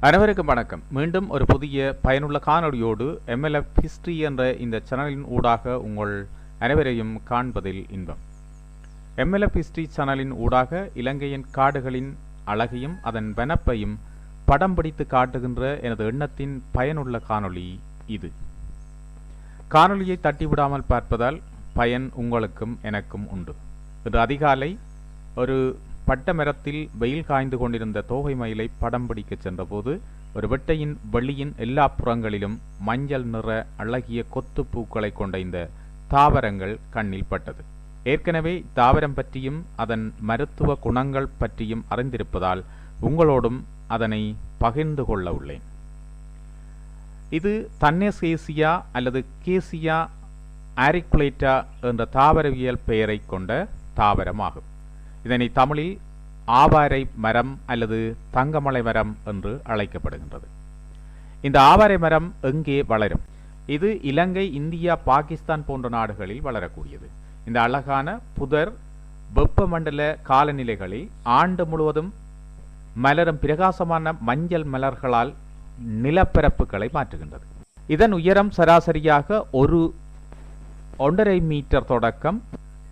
அனைவருக்கும் வணக்கம். மீண்டும் ஒரு புதிய பயனுள்ள காணொளியோடு எம்எல்எஃப் ஹிஸ்டரி என்ற இந்த சேனலின் ஊடாக உங்கள் அனைவரையும் காண்பதில் இன்பம். எம்எல்எஃப் ஹிஸ்டரி சேனலின் ஊடாக இலங்கையின் காடுகளின் அழகையும் அதன் வெனப்பையும் படம் பிடித்து காட்டுகின்ற எனது எண்ணத்தின் பயனுள்ள காணொளி இது. காணொலியை தட்டிவிடாமல் பார்ப்பதால் பயன் உங்களுக்கும் எனக்கும் உண்டு. இன்று அதிகாலை ஒரு பட்ட மரத்தில் வெயில் காய்ந்து கொண்டிருந்த தோகை மயிலை படம் பிடிக்கச் சென்றபோது ஒரு வெட்டையின் வெளியின் எல்லா புறங்களிலும் மஞ்சள் நிற அழகிய கொத்து பூக்களை கொண்ட இந்த தாவரங்கள் கண்ணில் பட்டது. ஏற்கனவே தாவரம் பற்றியும் அதன் மருத்துவ குணங்கள் பற்றியும் அறிந்திருப்பதால் உங்களோடும் அதனை பகிர்ந்து கொள்ள உள்ளேன். இது தன்னேசேசியா அல்லது கேசியா ஆரிக்குலேட்டா என்ற தாவரவியல் பெயரை கொண்ட தாவரமாகும். இதனை தமிழில் ஆவாரை மரம் அல்லது தங்கமலை மரம் என்று அழைக்கப்படுகின்றது. இந்த ஆவாரை மரம் எங்கே வளரும்? இது இலங்கை இந்தியா பாகிஸ்தான் போன்ற நாடுகளில் வளரக்கூடியது. இந்த அழகான புதர் வெப்பமண்டல காலநிலைகளில் ஆண்டு முழுவதும் மலரும் பிரகாசமான மஞ்சள் மலர்களால் நிலப்பரப்புகளை மாற்றுகின்றது. இதன் உயரம் சராசரியாக ஒரு ஒன்றரை மீட்டர் தொடக்கம்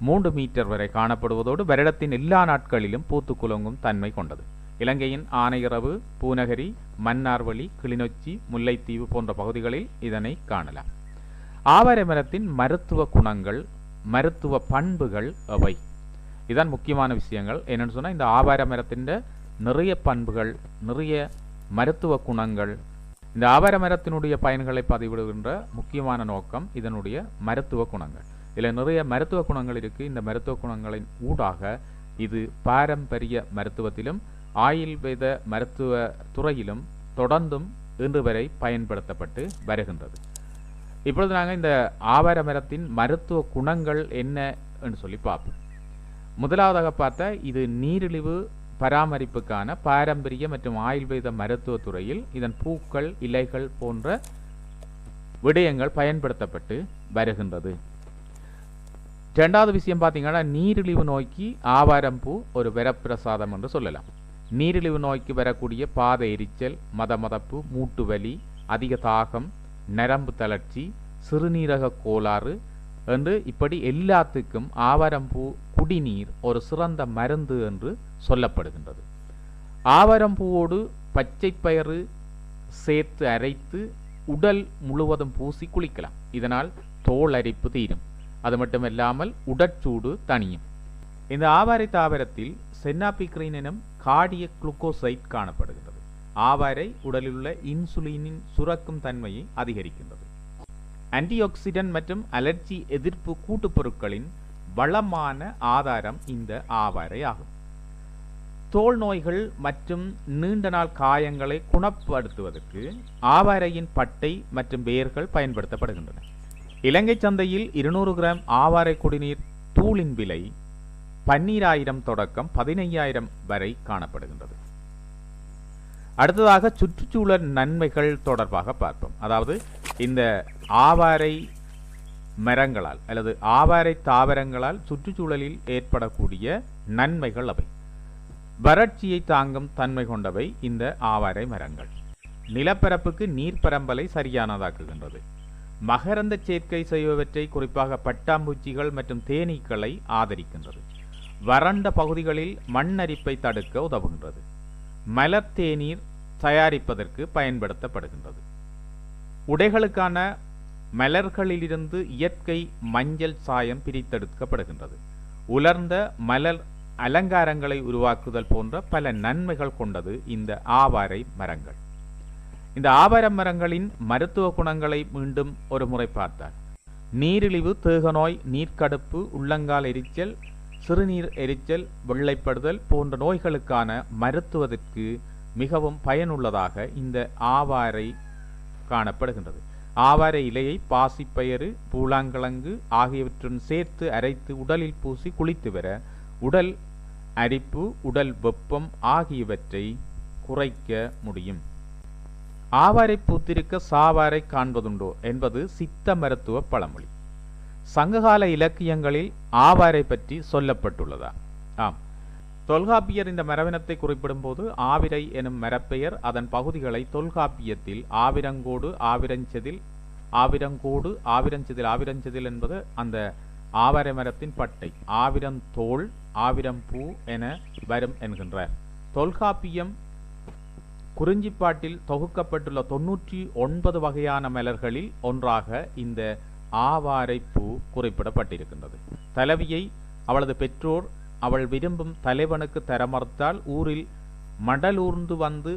மூன்று மீட்டர் வரை காணப்படுவதோடு வருடத்தின் எல்லா நாட்களிலும் பூத்து குலுங்கும் தன்மை கொண்டது. இலங்கையின் ஆனையிறவு பூநகரி மன்னார்வழி கிளிநொச்சி முல்லைத்தீவு போன்ற பகுதிகளில் இதனை காணலாம். ஆவாரை மரத்தின் மருத்துவ குணங்கள் மருத்துவ பண்புகள் அவை இதான் முக்கியமான விஷயங்கள். என்னென்னு சொன்னால் இந்த ஆவார மரத்தின் நிறைய பண்புகள் நிறைய மருத்துவ குணங்கள் இந்த ஆவார மரத்தினுடைய பயன்களை பதிவிடுகின்ற முக்கியமான நோக்கம் இதனுடைய மருத்துவ குணங்கள். இதில் நிறைய மருத்துவ குணங்கள் இருக்குது இந்த மருத்துவ குணங்களின் ஊடாக இது பாரம்பரிய மருத்துவத்திலும் ஆயுர்வேத மருத்துவ துறையிலும் தொடர்ந்தும் இன்று வரை பயன்படுத்தப்பட்டு வருகின்றது. இப்பொழுது நாங்கள் இந்த ஆவார மரத்தின் மருத்துவ குணங்கள் என்ன என்று சொல்லி பார்ப்போம். முதலாவதாக பார்த்தா இது நீரிழிவு பராமரிப்புக்கான பாரம்பரிய மற்றும் ஆயுர்வேத மருத்துவ துறையில் இதன் பூக்கள் இலைகள் போன்ற விடயங்கள் பயன்படுத்தப்பட்டு வருகின்றது. ரெண்டாவது விஷயம் பார்த்தீங்கன்னா நீரிழிவு நோய்க்கு ஆவாரம்பூ ஒரு வரப்பிரசாதம் என்று சொல்லலாம் நீரிழிவு நோய்க்கு வரக்கூடிய பாத எரிச்சல் மதமதப்பு மூட்டு வலி அதிக தாகம் நரம்பு தளர்ச்சி சிறுநீரக கோளாறு என்று இப்படி எல்லாத்துக்கும் ஆவாரம்பூ குடிநீர் ஒரு சிறந்த மருந்து என்று சொல்லப்படுகின்றது ஆவாரம்பூவோடு பச்சை பயிறு சேர்த்து அரைத்து உடல் முழுவதும் பூசி குளிக்கலாம் இதனால் தோல் அரிப்பு தீரும் அது மட்டுமல்லாமல் உடற்சூடு தணியும் இந்த ஆவாரை தாவரத்தில் சென்னாபிக்ரீன் எனும் காடிய குளுக்கோசைட் காணப்படுகிறது. ஆவாரை உடலிலுள்ள இன்சுலினின் சுரக்கும் தன்மையை அதிகரிக்கின்றது. ஆன்டிஆக்சிடென்ட் மற்றும் அலர்ஜி எதிர்ப்பு கூட்டுப்பொருட்களின் வளமான ஆதாரம் இந்த ஆவாரை ஆகும். தோல் நோய்கள் மற்றும் நீண்ட நாள் காயங்களை குணப்படுத்துவதற்கு ஆவாரையின் பட்டை மற்றும் வேர்கள் பயன்படுத்தப்படுகின்றன. இலங்கை சந்தையில் இருநூறு கிராம் ஆவாரை குடிநீர் தூளின் விலை பன்னீராயிரம் தொடக்கம் பதினையாயிரம் வரை காணப்படுகின்றது. அடுத்ததாக சுற்றுச்சூழல் நன்மைகள் தொடர்பாக பார்ப்போம். அதாவது இந்த ஆவாரை மரங்களால் அல்லது ஆவாரை தாவரங்களால் சுற்றுச்சூழலில் ஏற்படக்கூடிய நன்மைகள் அவை. வறட்சியை தாங்கும் தன்மை கொண்டவை இந்த ஆவாரை மரங்கள். நிலப்பரப்புக்கு நீர்ப்பரம்பலை சரியானதாக்குகின்றது. மகரந்த சேர்க்கை செய்பவற்றை குறிப்பாக பட்டாம்பூச்சிகள் மற்றும் தேனீக்களை ஆதரிக்கின்றது. வறண்ட பகுதிகளில் மண்ணரிப்பை தடுக்க உதவுகின்றது. மலர் தேநீர் தயாரிப்பதற்கு பயன்படுத்தப்படுகின்றது. உடைகளுக்கான மலர்களிலிருந்து இயற்கை மஞ்சள் சாயம் பிரித்தெடுக்கப்படுகின்றது. உலர்ந்த மலர் அலங்காரங்களை உருவாக்குதல் போன்ற பல நன்மைகள் கொண்டது இந்த ஆவாரை மரங்கள். இந்த ஆவார மரங்களின் மருத்துவ குணங்களை மீண்டும் ஒரு முறை பார்த்தார். நீரிழிவு தேகநோய் நீர்க்கடுப்பு உள்ளங்கால் எரிச்சல் சிறுநீர் எரிச்சல் வெள்ளைப்படுதல் போன்ற நோய்களுக்கான மருத்துவத்திற்கு மிகவும் பயனுள்ளதாக இந்த ஆவாரை காணப்படுகின்றது. ஆவார இலையை பாசிப்பயறு பூலாங்கிழங்கு ஆகியவற்றுடன் சேர்த்து அரைத்து உடலில் பூசி குளித்து வர உடல் அரிப்பு உடல் வெப்பம் ஆகியவற்றை குறைக்க முடியும். ஆவாரை பூத்திருக்க சாவாரை காண்பதுண்டோ என்பது சித்த மருத்துவ பழமொழி. சங்ககால இலக்கியங்களில் ஆவாரை பற்றி சொல்லப்பட்டுள்ளதா? ஆம். தொல்காப்பியர் இந்த மரவினத்தை குறிப்பிடும்போது ஆவிரை எனும் மரப்பெயர் அதன் பகுதிகளை தொல்காப்பியத்தில் ஆவிரங்கோடு ஆவிரஞ்செதில் ஆவிரங்கோடு ஆவிரஞ்செதில் ஆவிரஞ்செதில் என்பது அந்த ஆவரை மரத்தின் பட்டை. ஆவிரம் தோல் ஆவிரம் பூ என வரும் என்கின்றார். தொல்காப்பியம் குறிஞ்சிப்பாட்டில் தொகுக்கப்பட்டுள்ள தொன்னூற்றி ஒன்பது வகையான மலர்களில் ஒன்றாக இந்த ஆவாரை பூ குறிப்பிடப்பட்டிருக்கின்றது. தலைவியை அவளது பெற்றோர் அவள் விரும்பும் தலைவனுக்கு தரமறுத்தால் ஊரில் மடலூர்ந்து வந்து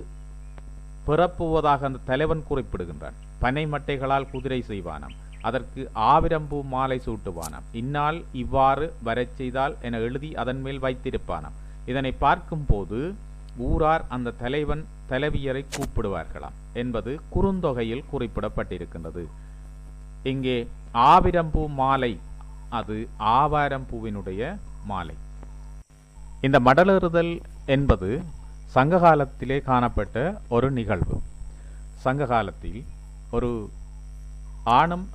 பிறப்புவதாக அந்த தலைவன் குறிப்பிடுகின்றான். பனை மட்டைகளால் குதிரை செய்வானாம். அதற்கு ஆவிரம்பூ மாலை சூட்டுவானாம். இந்நாள் இவ்வாறு வரச் செய்தால் என எழுதி அதன் மேல் வைத்திருப்பானாம். இதனை பார்க்கும்போது ஊரார் அந்த தலைவன் தலைவியரை கூப்பிடுவார்களாம் என்பது குறுந்தொகையில் குறிப்பிடப்பட்டிருக்கின்றது. இங்கே ஆவிரம்பூ மாலை அது ஆவாரம்பூவினுடைய மாலை. இந்த மடலேறுதல் என்பது சங்ககாலத்திலே காணப்பட்ட ஒரு நிகழ்வு. சங்ககாலத்தில் ஒரு ஆணும்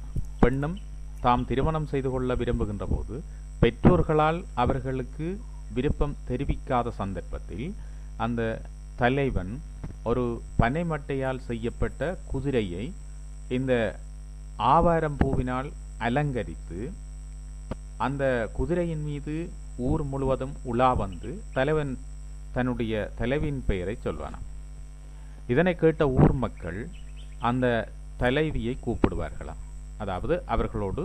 பெண்ணும் தாம் திருமணம் செய்து கொள்ள விரும்புகின்ற போது பெற்றோர்களால் அவர்களுக்கு விருப்பம் தெரிவிக்காத சந்தர்ப்பத்தில் அந்த தலைவன் ஒரு பனைமட்டையால் செய்யப்பட்ட குதிரையை இந்த ஆவாரம் பூவினால் அலங்கரித்து அந்த குதிரையின் மீது ஊர் முழுவதும் உலா வந்து தலைவன் தன்னுடைய தலைவியின் பெயரை சொல்வானாம். இதனை கேட்ட ஊர் மக்கள் அந்த தலைவியை கூப்பிடுவார்களாம். அதாவது அவர்களோடு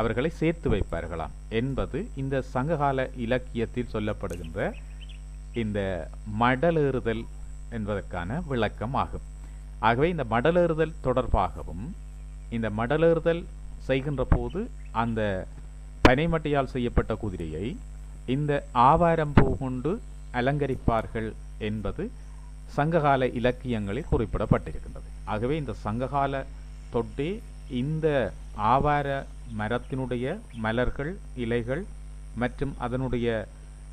அவர்களை சேர்த்து வைப்பார்களாம் என்பது இந்த சங்ககால இலக்கியத்தில் சொல்லப்படுகின்ற இந்த மடலேறுதல் என்பதற்கான விளக்கம் ஆகும் ஆகவே இந்த மடலேறுதல் தொடர்பாகவும் இந்த மடலேறுதல் செய்கின்ற போது அந்த பனைமட்டையால் செய்யப்பட்ட குதிரையை இந்த ஆவாரம்பூ கொண்டு அலங்கரிப்பார்கள் என்பது சங்ககால இலக்கியங்களில் குறிப்பிடப்பட்டிருக்கின்றது. ஆகவே இந்த சங்ககால தொட்டே இந்த ஆவார மரத்தினுடைய மலர்கள் இலைகள் மற்றும் அதனுடைய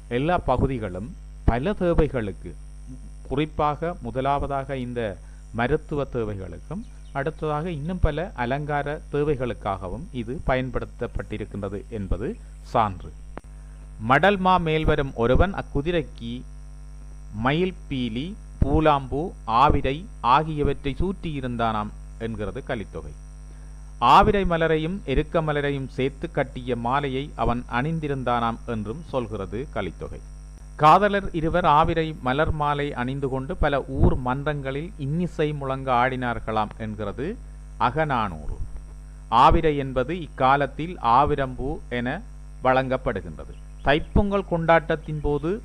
எல்லா பகுதிகளும் பல தேவைகளுக்கு குறிப்பாக முதலாவதாக இந்த மருத்துவ தேவைகளுக்கும் அடுத்ததாக இன்னும் பல அலங்கார தேவைகளுக்காகவும் இது பயன்படுத்தப்பட்டிருக்கின்றது என்பது சான்று. மடல்மா மேல்வரும் ஒருவன் அக்குதிரைக்கு மயில் பீலி பூலாம்பூ ஆவிரை ஆகியவற்றை சூட்டியிருந்தானாம் என்கிறது கலித்தொகை. ஆவிரை மலரையும் எருக்க மலரையும் சேர்த்து கட்டிய மாலையை அவன் அணிந்திருந்தானாம் என்றும் சொல்கிறது கலித்தொகை. காதலர் இருவர் ஆவிரை மலர் மாலை அணிந்து கொண்டு பல ஊர் மன்றங்களில் இன்னிசை முழங்க ஆடினார்களாம் என்கிறது அகநானூறு. ஆவிரை என்பது இக்காலத்தில் ஆவிரம்பூ என வழங்கப்படுகின்றது. தைப்பொங்கல் கொண்டாட்டத்தின் போது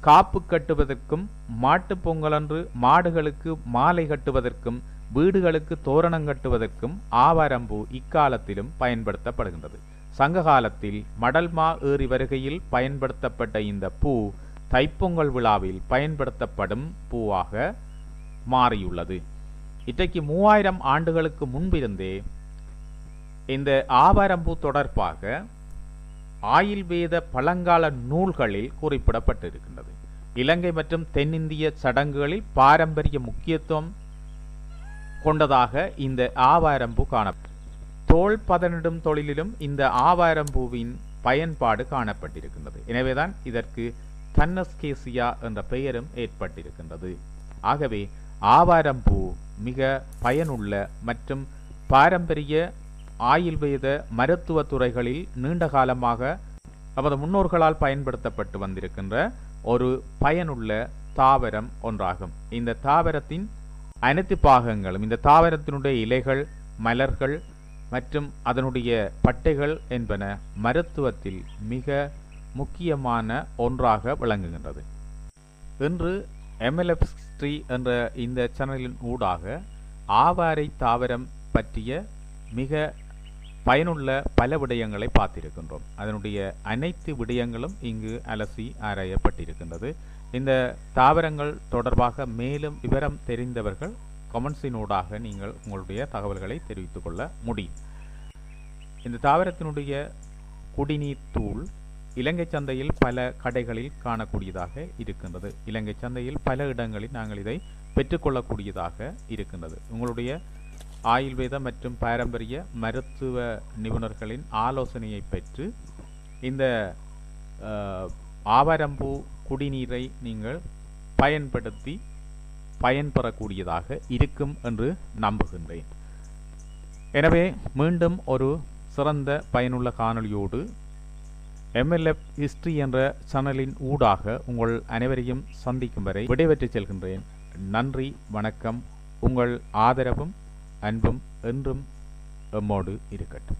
காப்பு கட்டுவதற்கும் மாட்டுப் பொங்கலன்று மாடுகளுக்கு மாலை கட்டுவதற்கும் வீடுகளுக்கு தோரணம் கட்டுவதற்கும் ஆவாரம்பூ இக்காலத்திலும் பயன்படுத்தப்படுகின்றது. சங்க காலத்தில் மடல்மா ஏறி வருகையில் பயன்படுத்தப்பட்ட இந்த பூ தைப்பொங்கல் விழாவில் பயன்படுத்தப்படும் பூவாக மாறியுள்ளது. இன்றைக்கு மூவாயிரம் ஆண்டுகளுக்கு முன்பிருந்தே இந்த ஆவாரம்பூ தொடர்பாக ஆயுள்வேத பழங்கால நூல்களில் குறிப்பிடப்பட்டிருக்கின்றது. இலங்கை மற்றும் தென்னிந்திய சடங்குகளில் பாரம்பரிய முக்கியத்துவம் கொண்டதாக இந்த ஆவாரம்பூ காண தோல் பதனிடும் தொழிலிலும் இந்த ஆவாரம்பூவின் பயன்பாடு காணப்பட்டிருக்கின்றது. எனவேதான் இதற்கு தன்னஸ்கேசியா என்ற பெயரும் ஏற்பட்டிருக்கின்றது. ஆகவே ஆவாரம்பூ மிக பயனுள்ள மற்றும் பாரம்பரிய ஆயுர்வேத மருத்துவ துறைகளில் நீண்ட காலமாக நமது முன்னோர்களால் பயன்படுத்தப்பட்டு வந்திருக்கின்ற ஒரு பயனுள்ள தாவரம் ஒன்றாகும். இந்த தாவரத்தின் அனைத்து பாகங்களும் இந்த தாவரத்தினுடைய இலைகள் மலர்கள் மற்றும் அதனுடைய பட்டைகள் என்பன மருத்துவத்தில் மிக முக்கியமான ஒன்றாக விளங்குகின்றது. இன்று எம்எல்எஃப்ஸ்ட்ரி என்ற இந்த சேனலின் ஊடாக ஆவாரை தாவரம் பற்றிய மிக பயனுள்ள பல விடயங்களை பார்த்திருக்கின்றோம். அதனுடைய அனைத்து விடயங்களும் இங்கு அலசி ஆராயப்பட்டிருக்கின்றது. இந்த தாவரங்கள் தொடர்பாக மேலும் விவரம் தெரிந்தவர்கள் கமெண்ட்ஸினூடாக நீங்கள் உங்களுடைய தகவல்களை தெரிவித்துக் கொள்ள முடியும். இந்த தாவரத்தினுடைய குடிநீர் தூள் இலங்கை சந்தையில் பல கடைகளில் காணக்கூடியதாக இருக்கின்றது. இலங்கை சந்தையில் பல இடங்களில் நாங்கள் இதை பெற்றுக்கொள்ளக்கூடியதாக இருக்கின்றது. உங்களுடைய ஆயுர்வேத மற்றும் பாரம்பரிய மருத்துவ நிபுணர்களின் ஆலோசனையை பெற்று இந்த அஹ், ஆவாரம்பூ குடிநீரை நீங்கள் பயன்படுத்தி பயன்பெறக்கூடியதாக இருக்கும் என்று நம்புகின்றேன். எனவே மீண்டும் ஒரு சிறந்த பயனுள்ள காணொளியோடு எம்எல்எஃப் ஹிஸ்ட்ரி என்ற சேனலின் ஊடாக உங்கள் அனைவரையும் சந்திக்கும் வரை விடைபெற்று செல்கின்றேன். நன்றி வணக்கம். உங்கள் ஆதரவும் அன்பும் என்றும் எம்மோடு இருக்கட்டும்.